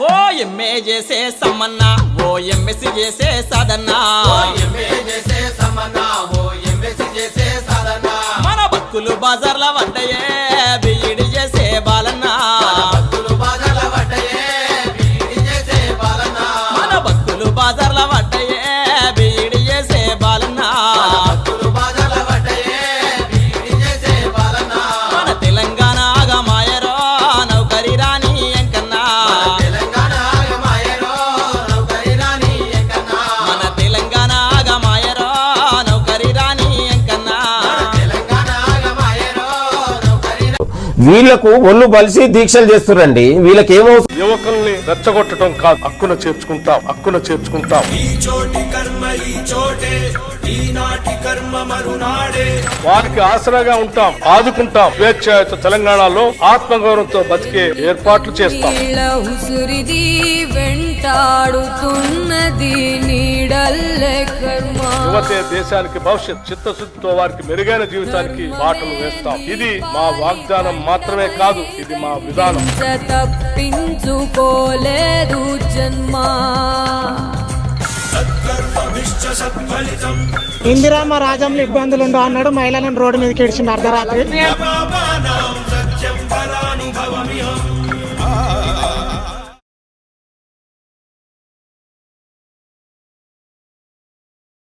ఓ MA చేసే సమన్నా ఓ MSc చేసే సాధన మన బతుకులు బజార్ల వంటయే. వీళ్ళకు ఒళ్ళు బలిసి దీక్షలు చేస్తురండి వీళ్ళకి ఏమవుతుంది యువకుల్ని రెచ్చగొట్టడం కాదు. హక్కున చేర్చుకుంటాం హక్కున చేర్చుకుంటాం. వారికి ఆసరాగా ఉంటాం ఆదుకుంటాం. స్వేచ్ఛాయుత తెలంగాణలో ఆత్మగౌరవంతో బతికే ఏర్పాట్లు చేస్తాం. వెంటాడుతున్నది యువతే దేశానికి భవిష్యత్ చిత్తశుద్ధితో వారికి మెరుగైన జీవితానికి బాటలు వేస్తాం. ఇది మా వాగ్దానం మాత్రమే కాదు ఇది మా విధానం. తప్పించుకోలేదు జన్మ. ఇందిరామ రాజంలో ఇబ్బందులు ఉండవు అన్నాడు మహిళలను రోడ్డు మీదకి ఇడిచిన అర్ధరాత్రి.